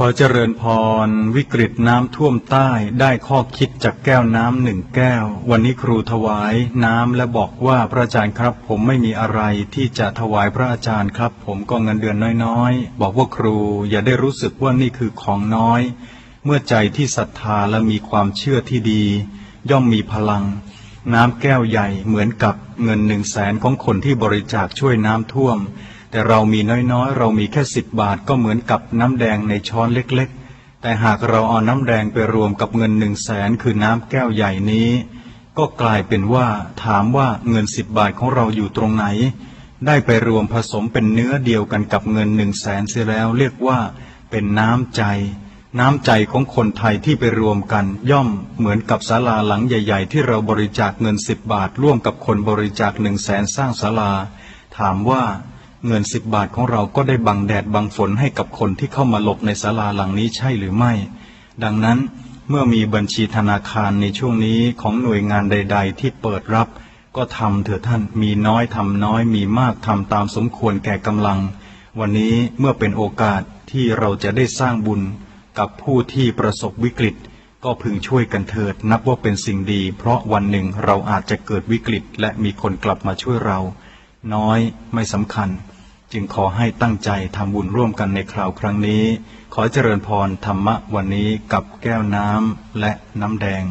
ขอเจริญพร วิกฤตน้ำท่วมใต้ได้ข้อคิดจากแก้วน้ำหนึ่งแก้ว วันนี้ครูถวายน้ำและบอกว่าพระอาจารย์ครับ ผมไม่มีอะไรที่จะถวายพระอาจารย์ครับ ผมก็เงินเดือนน้อยๆ บอกว่าครูอย่าได้รู้สึกว่านี่คือของน้อย เมื่อใจที่ศรัทธาและมีความเชื่อที่ดี ย่อมมีพลัง น้ำแก้วใหญ่เหมือนกับเงินหนึ่งแสนของคนที่บริจาคช่วยน้ำท่วม แต่เรามีน้อยๆ เรามีแค่สิบบาทก็เหมือนกับน้ำแดงในช้อนเล็กๆ แต่หากเราเอาน้ำแดงไปรวมกับเงินหนึ่งแสนคือน้ำแก้วใหญ่นี้ ก็กลายเป็นว่าถามว่าเงินสิบบาทของเราอยู่ตรงไหน ได้ไปรวมผสมเป็นเนื้อเดียวกันกับเงินหนึ่งแสนเสียแล้วเรียกว่าเป็นน้ำใจ น้ำใจของคนไทยที่ไปรวมกัน ย่อมเหมือนกับศาลาหลังใหญ่ ๆ ที่เราบริจาคเงินสิบบาทร่วมกับคนบริจาคหนึ่งแสนสร้างศาลา ถามว่า เงินสิบบาทของเราก็ได้บังแดดบังฝนให้กับคนที่เข้ามาหลบในศาลาหลังนี้ใช่หรือไม่ ดังนั้นเมื่อมีบัญชีธนาคารในช่วงนี้ของหน่วยงานใด ๆ ที่เปิดรับ ก็ทำเถอะท่านมีน้อยทำน้อยมีมากทำตามสมควรแก่กำลัง วันนี้เมื่อเป็นโอกาสที่เราจะได้สร้างบุญกับผู้ที่ประสบวิกฤต ก็พึงช่วยกันเถิดนับว่าเป็นสิ่งดี เพราะวันหนึ่งเราอาจจะเกิดวิกฤต และมีคนกลับมาช่วยเรา น้อยไม่สำคัญ จึงขอให้ตั้งใจทำบุญร่วมกันในคราวครั้งนี้ ขอเจริญพรธรรมะวันนี้กับแก้วน้ำและน้ำแดง